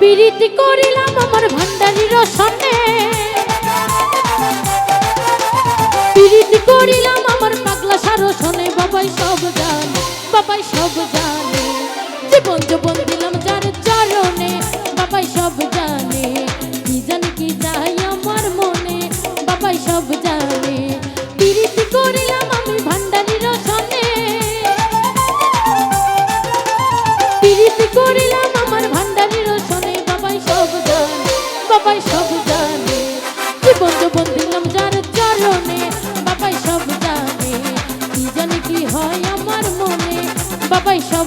প্রীতি করিলাম আমার ভান্ডারির সনে। প্রীতি করিলাম আমার পাগলা সারো সনে বাবাই সব জান, বাবাই সব জান। সব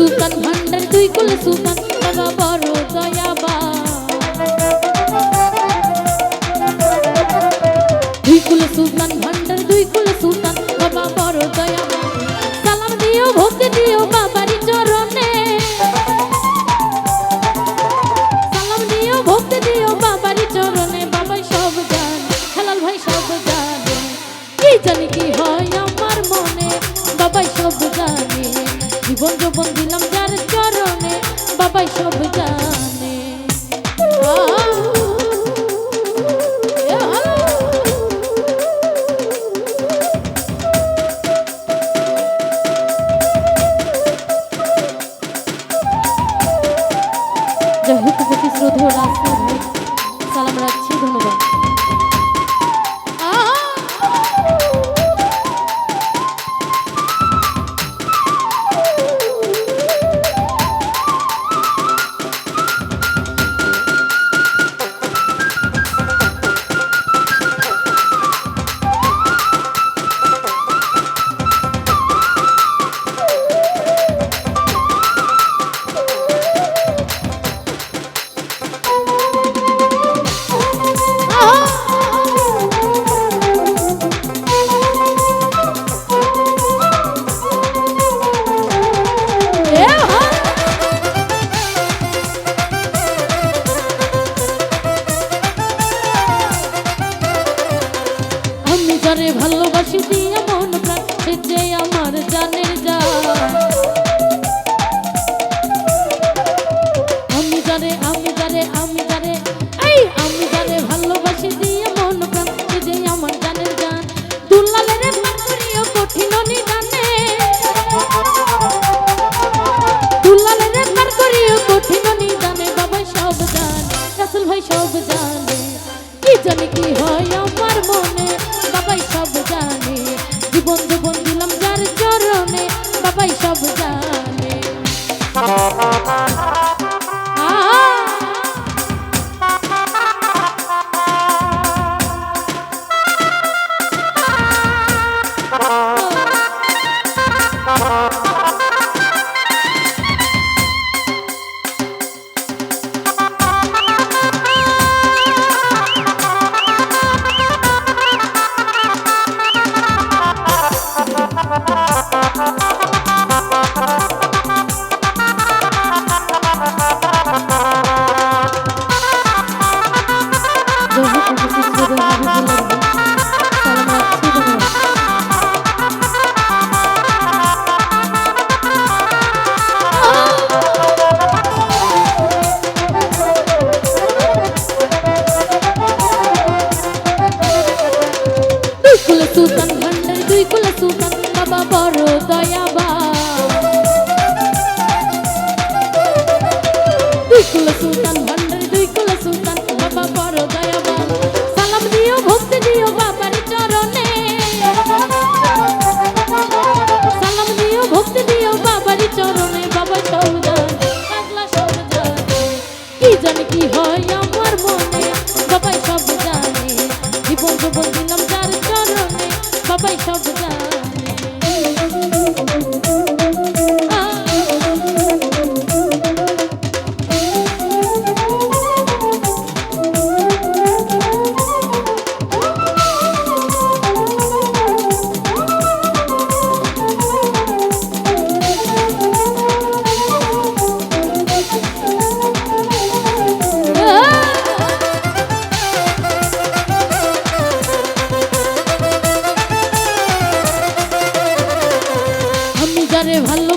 সুলতান ভান্ডার তুই কুল সুলতান বাবা বড় বাবাই সব জানে। যাই হোক সালাম রাখছি ধন্যবাদ। জানি কি হয় আমার মনে। বাবাই সব জানি কি হয় আমার। রে ভালো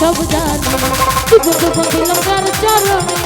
সব জানি। বন্ধু বন্ধু লঙ্কার চরণে